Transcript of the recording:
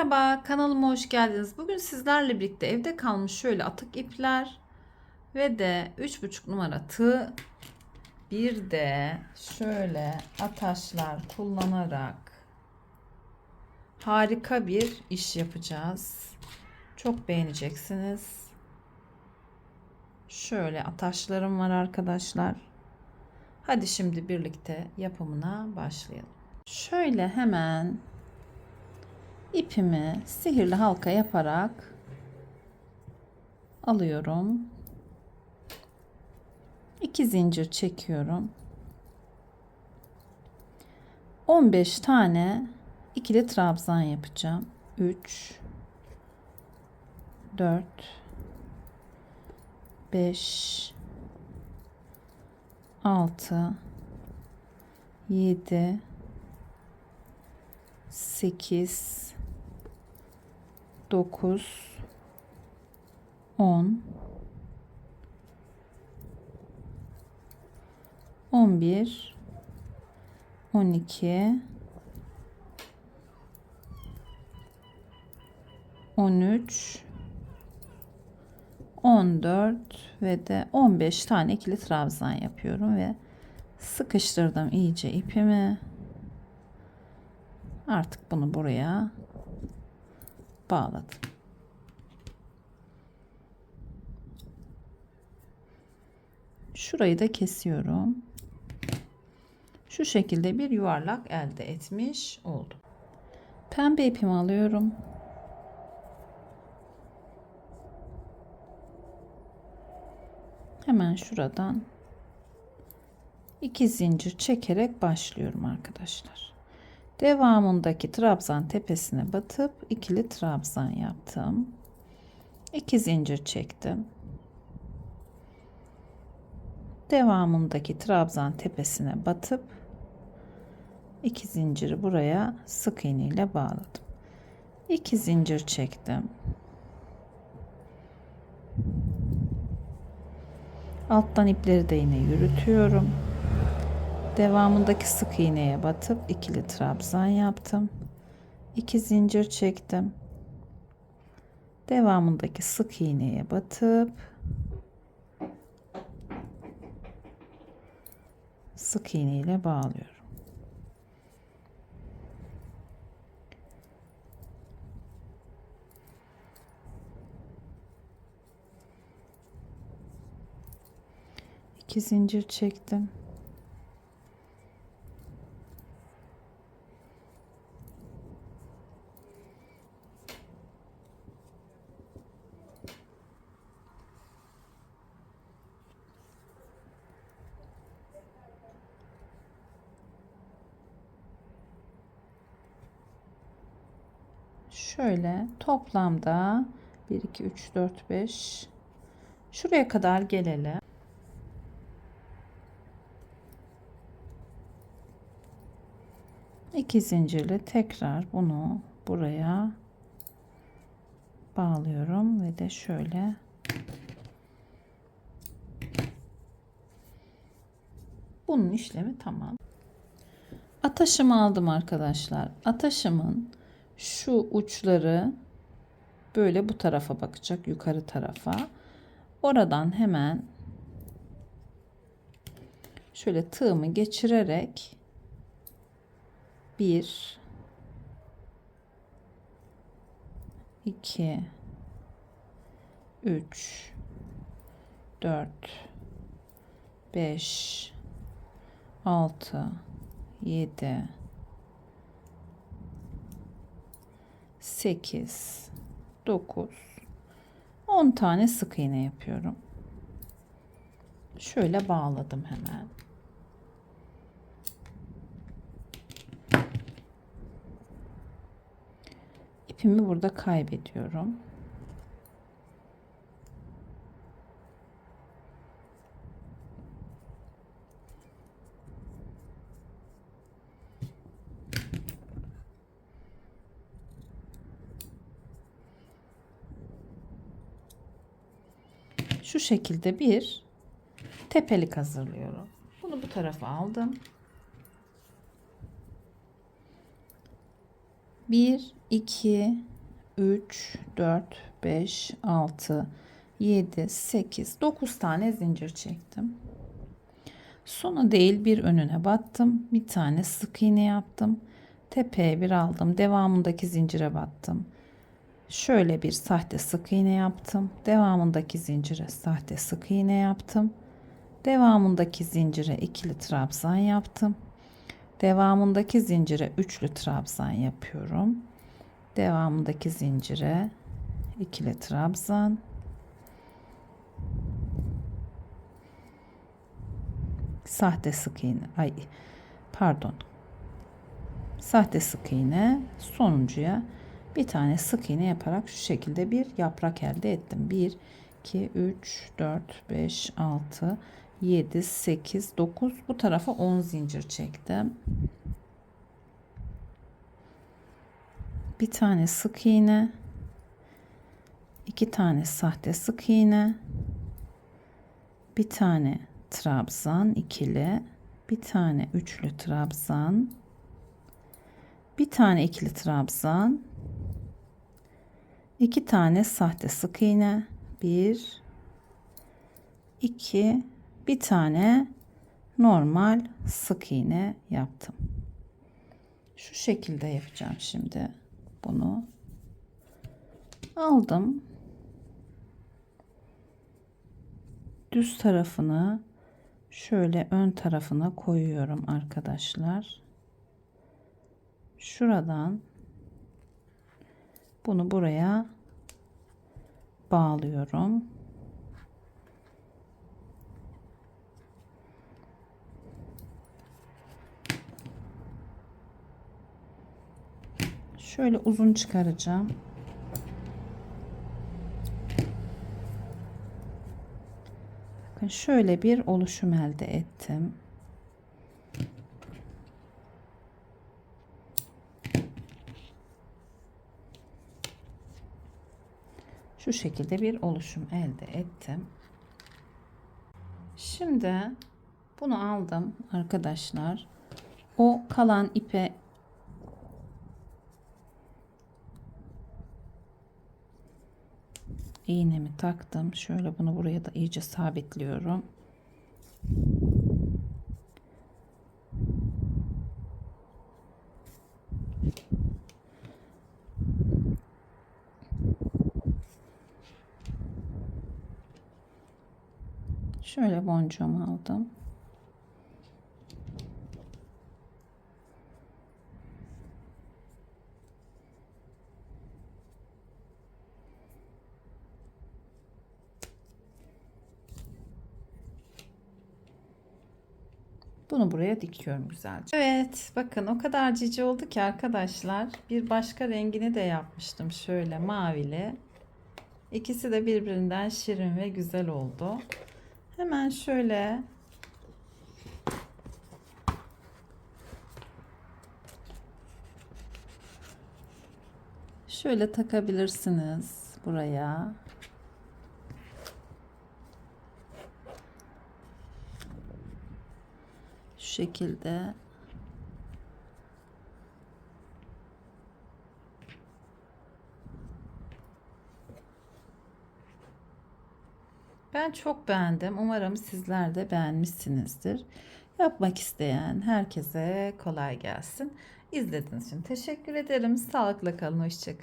Merhaba, kanalıma hoş geldiniz. Bugün sizlerle birlikte evde kalmış şöyle atık ipler ve de 3,5 numara tığ bir de şöyle ataşlar kullanarak harika bir iş yapacağız. Çok beğeneceksiniz. Şöyle ataşlarım var arkadaşlar. Hadi şimdi birlikte yapımına başlayalım. Şöyle hemen ipimi sihirli halka yaparak alıyorum. İki zincir çekiyorum. 15 tane ikili trabzan yapacağım. 3 4 5 6 7 8 9 10 11 12 13 14 ve de 15 tane ikili trabzan yapıyorum ve sıkıştırdım iyice ipimi. Artık bunu buraya bağladım. Şurayı da kesiyorum. Şu şekilde bir yuvarlak elde etmiş oldum. Pembe ipimi alıyorum. Hemen şuradan iki zincir çekerek başlıyorum arkadaşlar. Devamındaki trabzan tepesine batıp ikili trabzan yaptım. 2 zincir çektim. Devamındaki trabzan tepesine batıp iki zinciri buraya sık iğne ile bağladım. 2 zincir çektim. Alttan ipleri de yine yürütüyorum. Devamındaki sık iğneye batıp ikili trabzan yaptım. 2 zincir çektim. Devamındaki sık iğneye batıp sık iğne ile bağlıyorum. İki zincir çektim. Şöyle toplamda 1 2 3 4 5 şuraya kadar gelelim. İki zincirle tekrar bunu buraya bağlıyorum ve de şöyle bunun işlemi tamam. Ataşımı aldım arkadaşlar. Ataşımın şu uçları böyle bu tarafa bakacak yukarı tarafa. Oradan hemen şöyle tığımı geçirerek bir iki üç dört beş altı yedi 8 9 10 tane sık iğne yapıyorum. Şöyle bağladım hemen. İpimi burada kaybediyorum. Şu şekilde bir tepelik hazırlıyorum. Bunu bu tarafa aldım. Bir, iki, 3, 4, 5, 6, 7, 8, 9 tane zincir çektim. Sona değil bir önüne battım. Bir tane sık iğne yaptım. Tepeye bir aldım. Devamındaki zincire battım. Şöyle bir sahte sık iğne yaptım. Devamındaki zincire sahte sık iğne yaptım. Devamındaki zincire ikili trabzan yaptım. Devamındaki zincire üçlü trabzan yapıyorum. Devamındaki zincire ikili trabzan. Sahte sık iğne. Ay pardon. Sahte sık iğne sonuncuya bir tane sık iğne yaparak şu şekilde bir yaprak elde ettim. 1 2 3 4 5 6 7 8 9 bu tarafa 10 zincir çektim. Bir tane sık iğne, iki tane sahte sık iğne, bir tane trabzan ikili, bir tane üçlü trabzan, bir tane ikili trabzan, iki tane sahte sık iğne, bir, iki, bir tane normal sık iğne yaptım. Şu şekilde yapacağım şimdi bunu. Aldım. Düz tarafını şöyle ön tarafına koyuyorum arkadaşlar. Şuradan bunu buraya bağlıyorum. Şöyle uzun çıkaracağım. Bakın şöyle bir oluşum elde ettim. Şu şekilde bir oluşum elde ettim. Şimdi bunu aldım arkadaşlar. O kalan ipe iğnemi taktım. Şöyle bunu buraya da iyice sabitliyorum. Şöyle boncuğumu aldım. Bunu buraya dikiyorum güzelce. Evet bakın o kadar cici oldu ki arkadaşlar. Bir başka rengini de yapmıştım şöyle mavili. İkisi de birbirinden şirin ve güzel oldu. Hemen şöyle şöyle takabilirsiniz buraya. Şu şekilde Ben çok beğendim. Umarım sizler de beğenmişsinizdir. Yapmak isteyen herkese kolay gelsin. İzlediğiniz için teşekkür ederim. Sağlıkla kalın. Hoşçakalın.